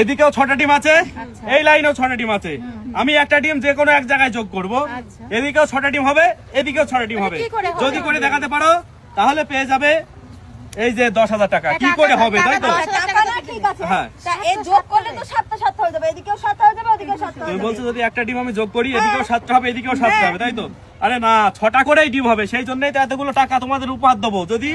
এদিকেও ছটা ডিম আছে এই লাইনেও ছটা টিম আছে। আমি একটা ডিম যে কোনো এক জায়গায় যোগ করব। আচ্ছা। এদিকেও ছটা টিম হবে এদিকেও ছটা টিম হবে। করে হবে? যদি করে দেখাতে পারো তাহলে পেয়ে যাবে এই যে দশ হাজার টাকা। কি করে হবে তাই তো? ঠিক আছে। হ্যাঁ। তা এই যোগ করলে তো সাতটা সাতটা হয়ে যাবে। এদিকেও সাতটা হয়ে যাবে ওদিকেও সাতটা তুমি বলছো যদি একটা ডিম আমি যোগ করি এদিকেও সাতটা হবে এদিকেও সাতটা হবে তাই তো? আরে না ছটা করেই ডিম হবে সেই জন্যই তো এতগুলো টাকা তোমাদের উপহার দেবো। যদি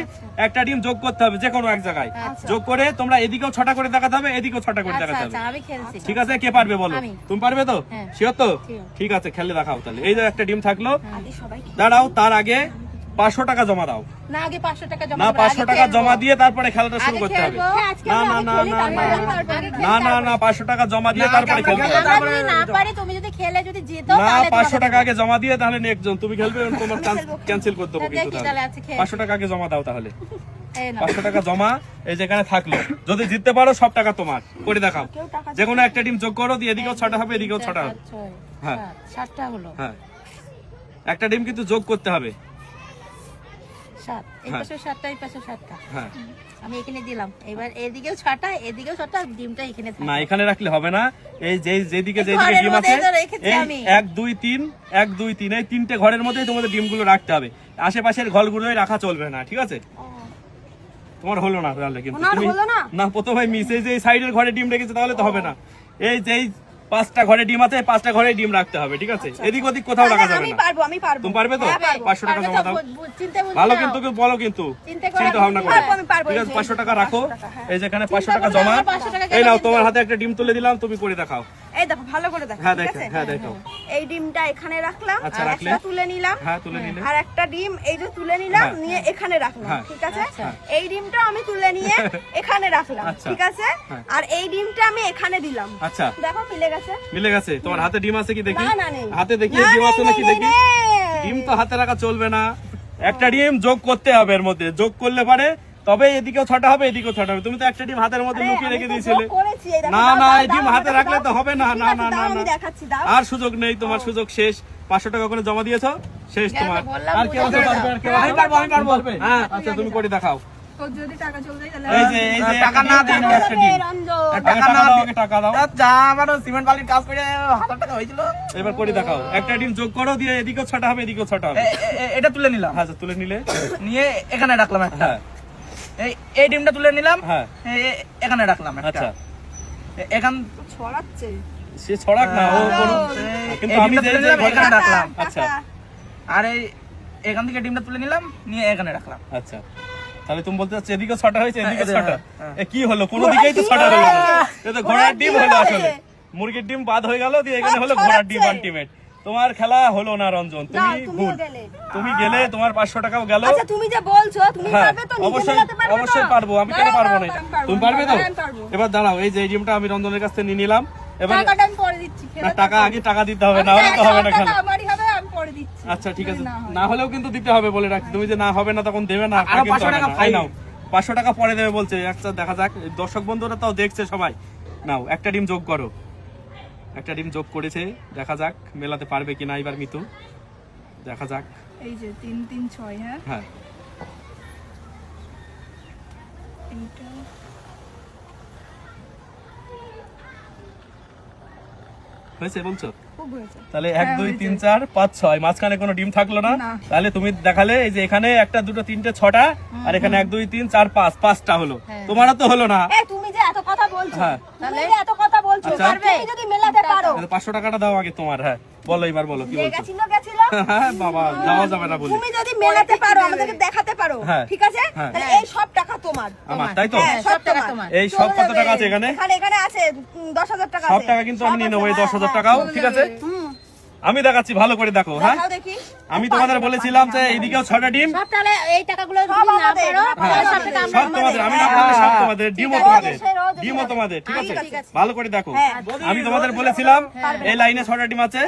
একটা ডিম যোগ করতে হবে যে কোনো এক জায়গায়। যোগ করে তোমরা এদিকেও ছটা করে দেখাতে হবে এদিকেও ছটা করে আচ্ছা দেখাতে আচ্ছা হবে। ঠিক আছে? কে পারবে বলো? তুমি পারবে তো? হ্যাঁ। শিওর তো? ঠিক। আছে খেলে দেখাও তাহলে। এই যে একটা ডিম থাকল। দাঁড়াও তার আগে পাঁচশো টাকা জমা দাও। না আগে পাঁচশো টাকা জমা না পাঁচশো টাকা জমা দিয়ে তারপরে খেলাটা শুরু করতে হবে। খেলব। না না না না না না না না পাঁচশো টাকা জমা দিয়ে তারপরে হবে যদি না পাঁচশো টাকা আগে জমা দিয়ে তাহলে নেক্সট জন তুমি খেলবে তোমার ক্যান্সেল করে দেবো কিন্তু। পাঁচশো টাকা আগে জমা দাও তাহলে। পাঁচশো টাকা জমা এই যেখানে থাকল। যদি জিততে পারো সব টাকা তোমার। করে দেখাও। যে কোনো একটা টিম যোগ করো দিয়ে এদিকেও ছটা হবে এদিকেও ছটা হবে। হ্যাঁ। হলো। হ্যাঁ। একটা ডিম কিন্তু যোগ করতে হবে। সাত। এই হ্যাঁ। পাশে সাতটা এই পাশে সাতটা। হ্যাঁ। আমি এখানে দিলাম। এবার এদিকেও ছটা এদিকেও ছটা ডিমটা এখানে না এখানে রাখলে হবে না। এই যে যেদিকে যেদিকে ডিম আছে এই এক দুই তিন এক দুই তিন এই তিনটে ঘরের মধ্যেই তোমাদের ডিমগুলো রাখতে হবে। আশেপাশের ঘরগুলোই রাখা চলবে না ঠিক আছে? তোমার হলো না তাহলে কিন্তু। না? প্রথমে মিস এই যে সাইডের ঘরে ডিম রেখেছে তাহলে তো হবে না। এই যে এই পাঁচটা ঘরে ডিম আছে পাঁচটা ঘরে ডিম রাখতে হবে ঠিক আছে? এদিক ওদিক কোথাও রাখা যাবে না। পারব আমি পারব। তুমি পারবে তো? হ্যাঁ, পারব। পাঁচশো টাকা জমা দাও। ভালো। কিন্তু বলো কিন্তু। চিন্তা ভাবনা করো। পারব, আমি পারব, ঠিক আছে যে, পাঁচশো টাকা রাখো। হ্যাঁ। এই যেখানে পাঁচশো চিন্তা টাকা জমা। 500 এই নাও তোমার হাতে একটা ডিম তুলে দিলাম তুমি করে দেখাও। এই দেখো ভালো করে দেখো হ্যাঁ দেখো হ্যাঁ দেখো। এই ডিমটা এখানে রাখলাম আচ্ছা, আর একটা তুলে নিলাম। হ্যাঁ তুলে নিলে। আর একটা ডিম এই যে তুলে নিলাম হ্যাঁ। নিয়ে এখানে রাখলাম হ্যাঁ। ঠিক আছে? আচ্ছা। এই ডিমটা আমি তুলে নিয়ে এখানে রাখলাম আচ্ছা। ঠিক আছে? হ্যাঁ। আর এই ডিমটা আমি এখানে দিলাম। আচ্ছা। দেখো মিলে গেছে? মিলে গেছে। তোমার হাতে ডিম আছে কি দেখি? না, না, নেই। হাতে দেখি ডিম আছে নাকি দেখি? ডিম তো হাতে রাখা চলবে না। একটা ডিম যোগ করতে হবে এর মধ্যে। যোগ করলে পারে তবে এদিকেও ছটা হবে এদিকেও ছটা হবে। তুমি তো একটা ডিম হাতের মধ্যে লুকিয়ে রেখে দিয়েছিলে। না না এই ডিম হাতে রাখলে তো হবে না না না না না। আর সুযোগ নেই তোমার সুযোগ শেষ। পাঁচশো টাকা করে জমা দিয়েছ শেষ তোমার। আর কেউ পারবে আর কেউ আমি পারব, আমি পারব। হ্যাঁ আচ্ছা তুমি করে দেখাও। তোর যদি টাকা চলে যায় তাহলে এই যে এই যে টাকা একটা না ডিম, দিলে একটা ডিম। রঞ্জন। আগে টাকা দাও আগে টাকা দাও। তা যা আমারও সিমেন্ট বালির কাজ করে হাজার টাকা হয়েছিল। এবার করে দেখাও। একটা ডিম যোগ করো দিয়ে এদিকেও ছটা হবে এদিকেও ছটা হবে। এ- এ- এ- এটা তুলে নিলাম। হ্যাঁ আচ্ছা, তুলে নিলে। নিয়ে এখানে রাখলাম একটা। হ্যাঁ। এই এই ডিমটা তুলে নিলাম। হ্যাঁ। এখানে রাখলাম আচ্ছা। এখান ছড়াচ্ছে। সে ছড়াক না ও কিন্তু আমি এখানে রাখলাম। আচ্ছা। আর এই এখান থেকে ডিমটা তুলে নিলাম নিয়ে এখানে রাখলাম। আচ্ছা। তাহলে তুমি বলতে চাচ্ছো এদিকে ছটা হয়েছে এদিকে হ্যাঁ, ছটা। হ্যাঁ। এ কি হলো? কোনো দিকেই তো ছটা হলো না। এ তো ঘোড়ার ডিম হলো আসলে। মুরগির ডিম বাদ হয়ে গেল দিয়ে এখানে হলো ঘোড়ার ডিম। আলটিমেট তোমার খেলা হলো না রঞ্জন। তুমি ভুল। গেলে। তুমি গেলে তোমার পাঁচশো টাকাও গেল। আচ্ছা তুমি যে বলছো তুমি হ্যাঁ পারবে তো অবশ্যই? অবশ্যই পারব আমি কেন পারব না তুমি পারবে তো। এবার দাঁড়াও এই যে এই আমি রঞ্জনের কাছ থেকে নিয়ে নিলাম। এবার টাকাটা আমি পরে দিচ্ছি টাকা আগে টাকা দিতে হবে না হলে তো হবে না খেলা। আমারই হবে আমি পরে দিচ্ছি। আচ্ছা ঠিক আছে। না হলেও কিন্তু দিতে হবে বলে রাখছি। তুমি যে না হবে না তখন দেবে না তা 500 টাকা না। নাও পাঁচশো টাকা পরে দেবে বলছে। একটা দেখা যাক। দর্শক বন্ধুরা তাও দেখছে সবাই। নাও একটা ডিম যোগ করো। একটা ডিম যোগ করেছে দেখা যাক মেলাতে পারবে কিনা এবার মিতু। দেখা যাক। এই যে তিন তিন ছয় হ্যাঁ? হ্যাঁ। এইটা। হয়েছে বলছো? তাহলে এক দুই তিন চার পাঁচ ছয়। মাঝখানে কোনো ডিম থাকল না। তাহলে তুমি দেখালে এই যে এখানে একটা দুটো তিনটে ছটা আর এখানে এক দুই তিন চার পাঁচ। পাঁচটা হলো। হ্যাঁ। তোমারও তো হলো না। তুমি যে এত কথা বলছো হ্যাঁ। এত কথা বলছো আচ্ছা। তুমি যদি মেলাতে পারো। তাহলে পাঁচশো টাকাটা দাও আগে তোমার হ্যাঁ। বলো এবার বলো কি বলছো? গেছিল গেছিল? হ্যাঁ বাবা যাওয়া যাবে না বলি। তুমি যদি মেলাতে পারো আমাদেরকে দেখাতে পারো হ্যাঁ। ঠিক আছে? হ্যাঁ। তাহলে এই সব টাকা তোমার। আমার তাই তো? হ্যাঁ, সব টাকা তোমার। এই সব কত টাকা আছে এখানে? এখানে এখানে আছে উম, দশ হাজার টাকা সব টাকা কিন্তু আমি নিয়ে নেব এই হ্যাঁ, দশ হাজার হ্যাঁ, টাকাও ঠিক আছে? আমি দেখাচ্ছি ভালো করে দেখো হ্যাঁ? আমি তোমাদের বলেছিলাম যে এইদিকেও ছটা ডিম। সব হ্যাঁ, তোমাদের আমি না হ্যাঁ, বললে সব হ্যাঁ, তোমাদের ডিমও তোমাদের ডিমও তোমাদের ঠিক আছে? ভালো করে দেখো। হ্যাঁ। আমি তোমাদের বলেছিলাম এই লাইনে ছটা ডিম আছে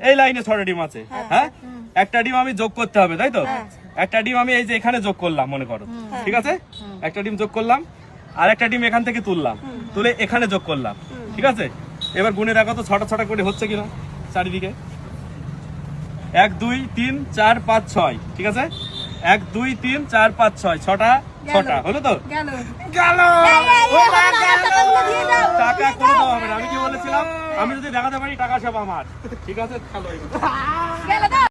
এই লাইনে ছটা ডিম আছে হ্যাঁ। একটা ডিম আমি যোগ করতে হবে তাই তো? একটা ডিম আমি এই যে এখানে যোগ করলাম মনে করো ঠিক আছে? একটা ডিম যোগ করলাম আর একটা ডিম এখান থেকে তুললাম তুলে এখানে যোগ করলাম ঠিক আছে? এবার গুনে দেখো তো ছটা ছটা করে হচ্ছে কিনা চারিদিকে। এক দুই তিন চার পাঁচ ছয়। ঠিক আছে? এক দুই তিন চার পাঁচ ছয়। ছটা? ছটা। হলো তো? গেল। টাকা করে দেওয়া হবে না। আমি কি বলেছিলাম? আমি যদি দেখাতে পারি টাকা সব আমার। ঠিক আছে?